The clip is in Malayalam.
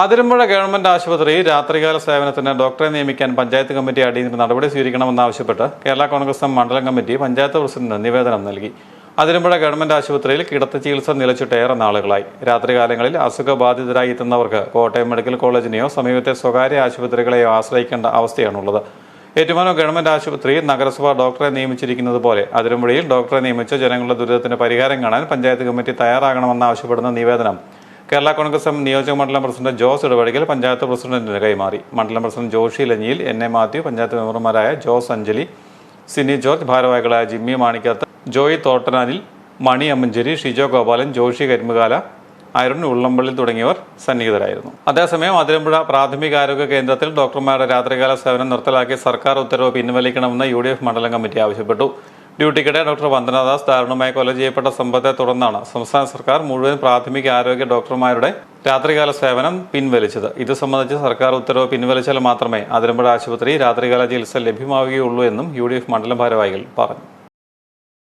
അതിരമ്പുഴ ഗവൺമെന്റ് ആശുപത്രി രാത്രികാല സേവനത്തിന് ഡോക്ടറെ നിയമിക്കാൻ പഞ്ചായത്ത് കമ്മിറ്റി അടിയന്തര നടപടി സ്വീകരിക്കണമെന്നാവശ്യപ്പെട്ട് കേരള കോൺഗ്രസ് എം മണ്ഡലം കമ്മിറ്റി പഞ്ചായത്ത് പ്രസിഡന്റിന് നിവേദനം നൽകി. അതിരമ്പുഴ ഗവൺമെന്റ് ആശുപത്രിയിൽ കിടത്ത ചികിത്സ നിലച്ചിട്ട് ഏറെ നാളുകളായി. രാത്രികാലങ്ങളിൽ അസുഖബാധിതരായി എത്തുന്നവർക്ക് കോട്ടയം മെഡിക്കൽ കോളേജിനെയോ സമീപത്തെ സ്വകാര്യ ആശുപത്രികളെയോ ആശ്രയിക്കേണ്ട അവസ്ഥയാണുള്ളത്. ഏറ്റുമാനൂർ ഗവൺമെന്റ് ആശുപത്രി നഗരസഭ ഡോക്ടറെ നിയമിച്ചിരിക്കുന്നത് പോലെ അതിരമ്പുഴയിൽ ഡോക്ടറെ നിയമിച്ച് ജനങ്ങളുടെ ദുരിതത്തിന് പരിഹാരം കാണാൻ പഞ്ചായത്ത് കമ്മിറ്റി തയ്യാറാകണമെന്നാവശ്യപ്പെടുന്ന നിവേദനം കേരള കോൺഗ്രസ് എം നിയോജക മണ്ഡലം പ്രസിഡന്റ് ജോസ് ഇടപെടിക്കൽ പഞ്ചായത്ത് പ്രസിഡന്റിന് കൈമാറി മണ്ഡലം പ്രസിഡന്റ് ജോഷി ലഞ്ഞിയിൽ എൻ എ മാത്യു പഞ്ചായത്ത് മെമ്പർമാരായ ജോസ് അഞ്ജലി സിനി ജോർജ് ഭാരവാഹികളായ ജിമ്മി മാണിക്കത്ത് ജോയി തോട്ടനാനിൽ മണി അമ്മഞ്ചേരി ഷിജോ ഗോപാലൻ ജോഷി കരിമുകാല അരുൺ ഉള്ളമ്പള്ളി തുടങ്ങിയവർ സന്നിഹിതരായിരുന്നു. അതേസമയം അതിരമ്പുഴ പ്രാഥമിക ആരോഗ്യ കേന്ദ്രത്തിൽ ഡോക്ടർമാരുടെ രാത്രികാല സേവനം നിർത്തലാക്കി സർക്കാർ ഉത്തരവ് പിൻവലിക്കണമെന്ന് യു മണ്ഡലം കമ്മിറ്റി ആവശ്യപ്പെട്ടു. ഡ്യൂട്ടിക്കിടെ ഡോക്ടർ വന്ദനദാസ് ദാരുണമായി കൊല ചെയ്യപ്പെട്ട സംഭവത്തെ തുടർന്നാണ് സംസ്ഥാന സർക്കാർ മുഴുവൻ പ്രാഥമിക ആരോഗ്യ ഡോക്ടർമാരുടെ രാത്രികാല സേവനം പിൻവലിച്ചത്. ഇത് സംബന്ധിച്ച് സർക്കാർ ഉത്തരവ് പിൻവലിച്ചാൽ മാത്രമേ അതിരമ്പുഴ ആശുപത്രി രാത്രികാല ചികിത്സ ലഭ്യമാവുകയുള്ളൂ എന്നും യു മണ്ഡലം ഭാരവാഹികൾ പറഞ്ഞു.